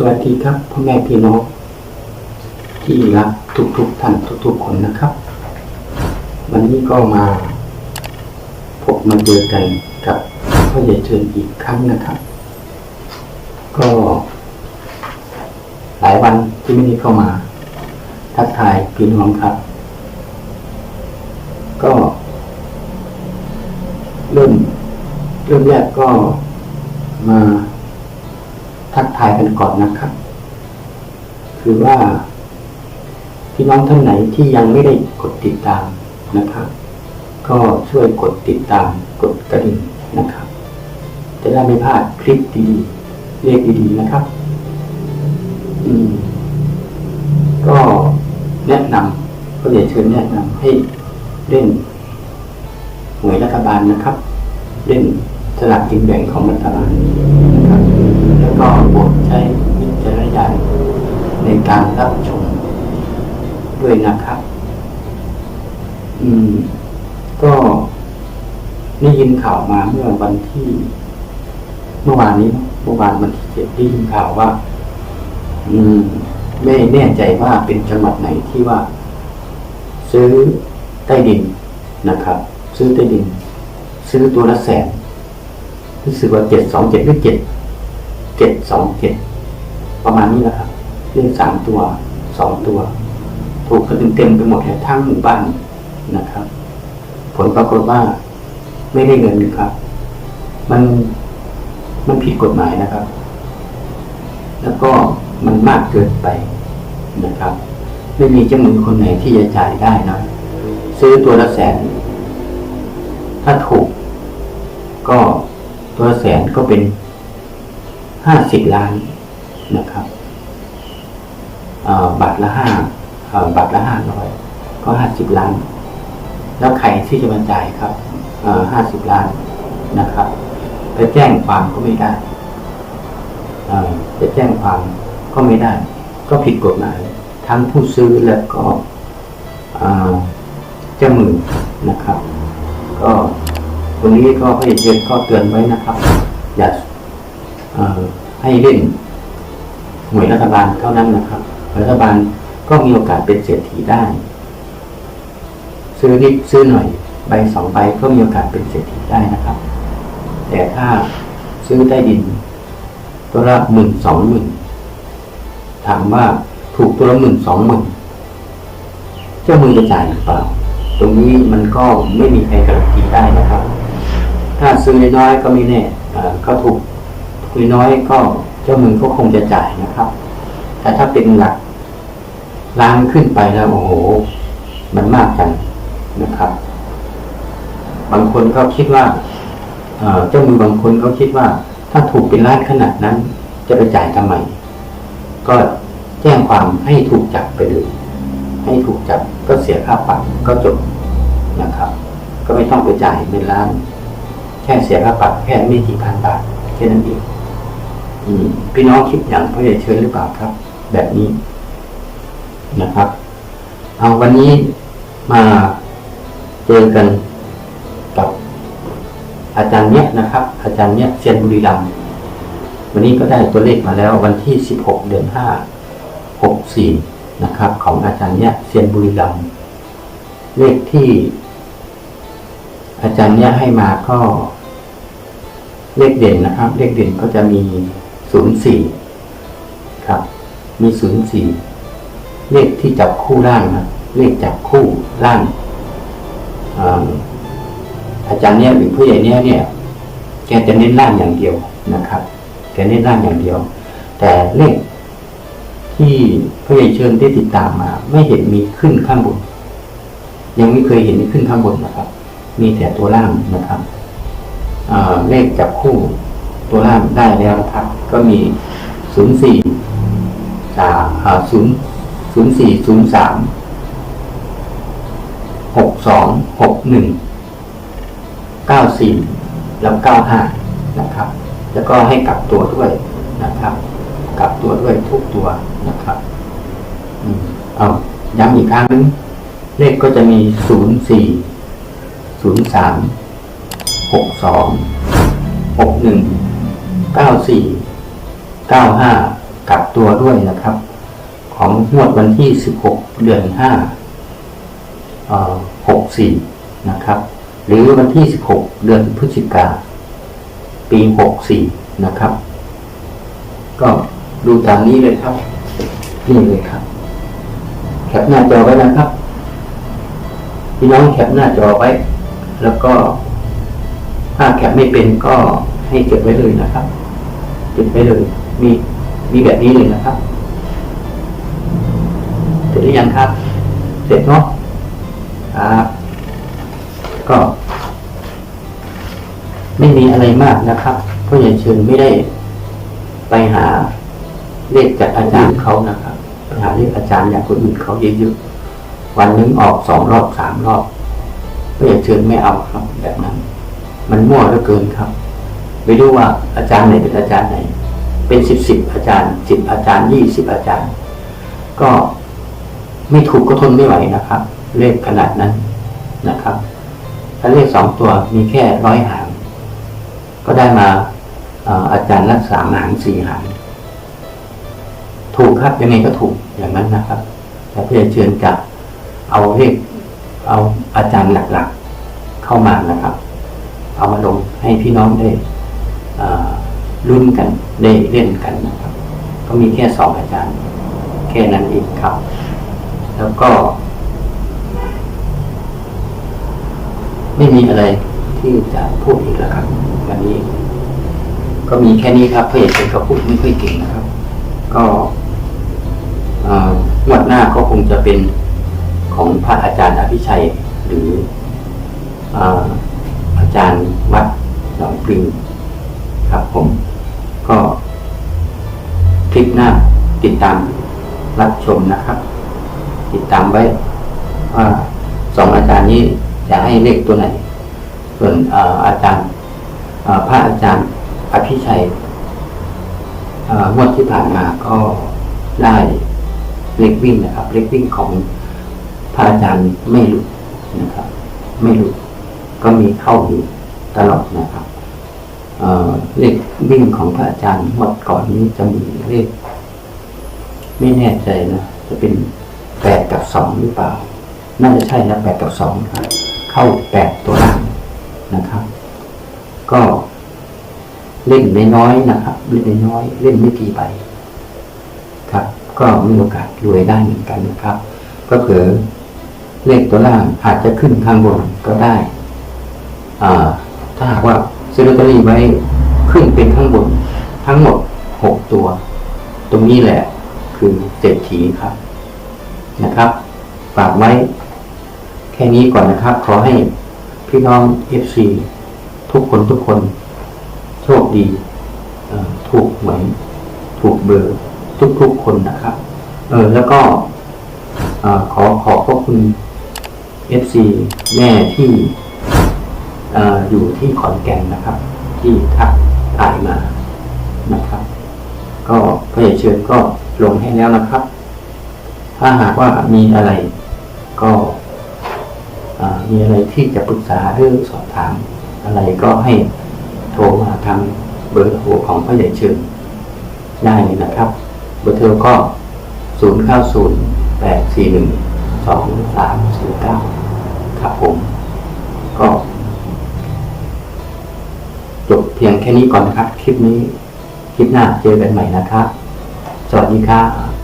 สวัสดีครับพ่อแม่พี่น้องที่รักทุกๆท่านทุกๆคนนะครับ วันนี้ก็มา พบมาเจอกันกับพ่อใหญ่เชิญอีกครั้งนะครับ ก็ หลายวันที่ไม่ได้เข้ามา ทักทายพี่น้องครับ ก็ เริ่ม เริ่มแรกก็มา ทักทายกันก่อนนะครับ คือว่าพี่น้องท่านไหนที่ยังไม่ได้กดติดตามนะครับ ก็ช่วยกดติดตามกดกระดิ่งนะครับ จะได้ไม่พลาดคลิปดีๆเลขดีๆนะครับ อืม ก็แนะนำก็เดี๋ยวเชิญแนะนำให้เล่นหวยรัฐบาลนะครับ เล่น สลากกินแบ่งของรัฐบาลนะครับ แล้วก็โปรดใช้วิจารณญาณในการรับชมด้วยนะครับ อืม ก็ได้ยินข่าวมาเมื่อวันที่ เมื่อวานนี้เนอะเมื่อวานวันที่เจ็ดได้ยินข่าวว่า อืม ไม่แน่ใจว่าเป็นจังหวัดไหนที่ว่า ซื้อใต้ดินนะครับ ซื้อใต้ดิน ซื้อตัวละแสน รู้สึกว่าเจ็ดสองเจ็ดหรือเจ็ดเจ็ดสองเจ็ดประมาณนี้แหละครับเรื่องสามตัวสองตัว ถูกกันเต็มไปหมดเลยทั้งหมู่บ้านนะครับ ผลปรากฏว่าไม่ได้เงินครับ มันมันผิดกฎหมายนะครับ แล้วก็มันมากเกินไปนะครับ ไม่มีเจ้ามือคนไหนที่จะจ่ายได้นะ ซื้อตัวละแสน ถ้าถูก ตัวแสนก็เป็นห้าสิบล้านนะครับบาทละห้าบาทละห้าร้อยก็ห้าสิบล้าน แล้วใครที่จะมาจ่ายครับห้าสิบล้านนะครับไปแจ้งความก็ไม่ได้จะแจ้งความก็ไม่ได้ ก็ผิดกฎหมายทั้งผู้ซื้อและก็เจ้ามือนะครับ ก็ ตรงนี้ก็ให้เรียนก็เตือนไว้นะครับ อย่าให้เล่นหน่วยรัฐบาลเท่านั้นนะครับ รัฐบาลก็มีโอกาสเป็นเศรษฐีได้ ซื้อนิดซื้อหน่อยใบสองใบก็มีโอกาสเป็นเศรษฐีได้นะครับ แต่ถ้าซื้อใต้ดิน ตัวละหมื่นสองหมื่นถามว่าถูกตัวละหมื่นสองหมื่นเจ้ามือจะจ่ายหรือเปล่า ตรงนี้มันก็ไม่มีใครการันตีได้นะครับ ถ้าซื้อน้อยก็ไม่แน่อ่าก็ถูกคุยน้อยก็เจ้ามือก็คงจะจ่ายนะครับ แต่ถ้าเป็นหลักล้านขึ้นไปแล้วโอ้โห มันมากกันนะครับ บางคนก็คิดว่าเจ้ามือบางคนก็คิดว่า ถ้าถูกเป็นล้านขนาดนั้น จะไปจ่ายทำไม ก็แจ้งความให้ถูกจับไปเลยให้ถูกจับก็เสียค่าปรับก็จบนะครับ ก็ไม่ต้องไปจ่ายเป็นล้าน ค่เสียค่าปรับแค่ไม่กี่พันบาทแค่นั้นเองพี่น้องคิดอย่างพ่อใหญ่เชิญหรือเปล่าครับ แบบนี้นะครับ เอาวันนี้มาเจอกันกับอาจารย์เนี้ยนะครับ อาจารย์เนี้ยเซียนบุรีรัมย์วันนี้ก็ได้ตัวเลขมาแล้ววันที่ 16 เดือน 5 64 นะครับ ของอาจารย์เนี้ยเซียนบุรีรัมย์เลขที่ อาจารย์เนี้ยให้มาก็ เลขเด่นนะครับ เลขเด่นก็จะมี04ครับ มี04เลขที่จับคู่ล่างนะเลขจับคู่ล่างอาจารย์เนี่ยหรือผู้ใหญ่เนี่ยเนี่ย แกจะเน้นล่างอย่างเดียวนะครับแกเน้นล่างอย่างเดียว แต่เลขที่ผู้ใหญ่เชิญได้ติดตามมา ไม่เห็นมีขึ้นข้างบน ยังไม่เคยเห็นมีขึ้นข้างบนนะครับ มีแต่ตัวล่างนะครับ เลขจับคู่ตัวล่างได้แล้วครับ ก็มีศูนย์สี่สามศูนย์ศูนย์สี่ศูนย์สามหกสองหกหนึ่งเก้าสี่แล้วเก้าห้านะครับ แล้วก็ให้กลับตัวด้วยนะครับกลับตัวด้วยทุกตัวนะครับอืมเอาย้ำอีกครั้งนึงเลขก็จะมีศูนย์สี่ศูนย์สาม หกสองหกหนึ่งเก้าสี่เก้าห้ากลับตัวด้วยนะครับ ของงวดวันที่16เดือน5เอ่อ64นะครับ หรือวันที่16เดือนพฤศจิกา ปี64นะครับ ก็ดูตามนี้เลยครับนี่เลยครับ แคปหน้าจอไว้นะครับ พี่น้องแคปหน้าจอไว้ แล้วก็ ถ้าแคปไม่เป็นก็ให้เก็บไว้เลยนะครับ เก็บไว้เลย มีมีแบบนี้เลยนะครับ เสร็จหรือยังครับ เสร็จเนาะครับก็ ไม่มีอะไรมากนะครับเพราะอย่างเชิญไม่ได้ไปหาเลขจากอาจารย์เขานะครับไปหาเลขอาจารย์อย่างคนอื่นเขาเยอะๆวันนึงออกสองรอบสามรอบเพราะอย่าเชิญไม่เอาครับแบบนั้น มันมั่วเหลือเกินครับ ไม่รู้ว่าอาจารย์ไหนเป็นอาจารย์ไหน เป็นสิบสิบอาจารย์สิบอาจารย์ยี่สิบอาจารย์ ก็ไม่ถูกก็ทนไม่ไหวนะครับ เลขขนาดนั้นนะครับ ถ้าเลขสองตัวมีแค่ร้อยหาง ก็ได้มาเอ่ออาจารย์ละสามหางสี่หาง ถูกครับยังไงก็ถูกอย่างนั้นนะครับ แต่เพื่อเชิญจะเอาเลขเอาอาจารย์หลักๆเข้ามานะครับ เอามาลงให้พี่น้องได้รุ่นกันได้เล่นกันนะครับ ก็มีแค่สองอาจารย์ แค่นั้นเองครับ แล้วก็ ไม่มีอะไรที่จะพูดอีกแล้วครับ วันนี้ ก็มีแค่นี้ครับเพราะเอกเป็นก็พูดไม่ค่อยเก่งนะครับ ก็เอ่องวดหน้าก็คงจะเป็นของพระอาจารย์อภิชัยหรืออ่า จารย์วัดหนองปลิงครับผม ก็คลิปหน้าติดตามรับชมนะครับ ติดตามไว้ว่าสองอาจารย์นี้จะให้เลขตัวไหน ส่วนออาจารย์พระอาจารย์อภิชัยงวดที่ผ่านมาก็ได้เลขวิ่งนะครับ เลขวิ่งของพระอาจารย์ไม่หลุดนะครับ ไม่หลุด ก็มีเข้าอยู่ตลอดนะครับเเลขวิ่งของพระอาจารย์งวดก่อนนี้จะมีเลขไม่แน่ใจนะจะเป็นแปดกับสองหรือเปล่า น่าจะใช่นะแปดกับสองครับเข้าแปดตัวล่างนะครับ ก็เล่นน้อยนะครับเล่นน้อย เล่นไม่กี่ใบครับ ก็มีโอกาสรวยได้เหมือนกันนะครับ ก็เผื่อเลขตัวล่างอาจจะขึ้นข้างบนก็ได้ ถ้าหากว่าซื้อลอตเตอรี่ไว้ขึ้นเป็นข้างบนทั้งหมดหกตัว ตรงนี้แหละคือเศรษฐีครับนะครับฝากไว้แค่นี้ก่อนนะครับ ขอให้พี่น้องเอฟซีทุกคนทุกคน โชคดีถูกหวยถูกเบอร์ทุกๆคนนะครับ เออแล้วก็อขอขอบพระคุณเอฟซีแม่ที่ อยู่ที่ขอนแก่นนะครับ ที่ทักทายมานะครับ ก็พระเอกเชิญก็ลงให้แล้วนะครับ ถ้าหากว่ามีอะไรก็มีอะไรที่จะปรึกษาหรือสอบถามอะไรก็ให้โทรมาทางเบอร์โทรของพระเอกเชิญได้เลยนะครับ เบอร์โทรก็ 0 9 0 8 4 1 2 3 4 9 ครับผม ก็ จบเพียงแค่นี้ก่อนนะครับ คลิปนี้ คลิปหน้าเจอกันใหม่นะครับ สวัสดีครับ